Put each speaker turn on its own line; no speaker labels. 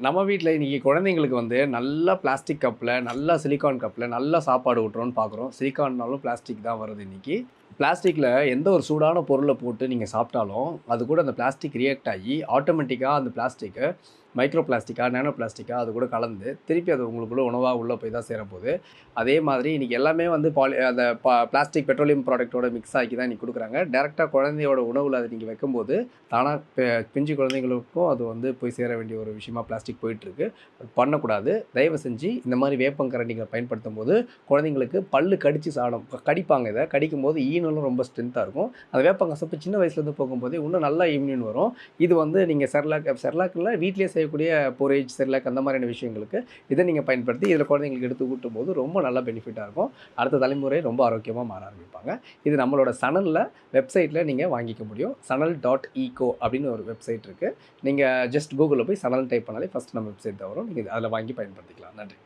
நம்ம வீட்டில் இன்றைக்கி குழந்தைங்களுக்கு வந்து நல்லா பிளாஸ்டிக் கப்பில் நல்லா சிலிக்கான் கப்பில் நல்லா சாப்பாடு ஊட்டுறோன்னு பார்க்குறோம் சிலிக்கான்னாலும் பிளாஸ்டிக் தான் வருது இன்றைக்கி பிளாஸ்டிக்கில் எந்த ஒரு சூடான பொருளை போட்டு நீங்கள் சாப்பிட்டாலும் அது கூட அந்த பிளாஸ்டிக் ரியாக்ட் ஆகி ஆட்டோமேட்டிக்காக அந்த பிளாஸ்டிக்கை மைக்ரோ பிளாஸ்டிக்கா நேனோ பிளாஸ்டிக்கா அது கூட கலந்து திருப்பி அது உங்களுக்குள்ள உணவாக உள்ளே போய் தான் சேரப்போகுது. அதே மாதிரி இன்றைக்கி எல்லாமே வந்து பாலி அந்த பா பிளாஸ்டிக் பெட்ரோலியம் ப்ராடக்ட்டோட மிக்ஸ் ஆக்கி தான் இன்றைக்கி கொடுக்குறாங்க. டேரெக்டாக குழந்தையோட உணவில் அதை நீங்கள் வைக்கும்போது தானாக பிஞ்சு குழந்தைங்களுக்கும் அது வந்து போய் சேர வேண்டிய ஒரு விஷயமா பிளாஸ்டிக் போயிட்டுருக்கு. பண்ணக்கூடாது. தயவு செஞ்சு இந்த மாதிரி வேப்பங்கரண்டிங்களை பயன்படுத்தும் போது குழந்தைங்களுக்கு பல்லு கடித்து சாடும் கடிப்பாங்க இதை. கடிக்கும் போது ஈனலும் ரொம்ப ஸ்ட்ரென்த்தாக இருக்கும். அந்த வேப்பங்கசப்பு சின்ன வயசுலேருந்து போகும்போது இன்னும் நல்லா இம்யூன் வரும். இது வந்து நீங்கள் செர்லாக் செர்லாக்கில் வீட்டிலேயே செய்யக்கூடிய பொரேஜ் செர்லாக் அந்த மாதிரியான விஷயங்களுக்கு இதை நீங்கள் பயன்படுத்தி இதில் குழந்தைங்களுக்கு எடுத்து கூட்டும் போது ரொம்ப நல்ல பெனிஃபிட்டாக இருக்கும். அடுத்த தலைமுறை ரொம்ப ஆரோக்கியமாக மாற ஆரம்பிப்பாங்க. இது நம்மளோட சனலில் வெப்சைட்டில் நீங்கள் வாங்கிக்க முடியும். சனல் டாட் ஈகோ அப்படின்னு ஒரு வெப்சைட் இருக்குது நீங்கள் ஜஸ்ட் கூகுளில் போய் சனல் டைப் பண்ணாலே ஃபஸ்ட் நம்ம வெப்சைட் தான் வரும் நீங்கள் அதில் வாங்கி பயன்படுத்திக்கலாம். நன்றி.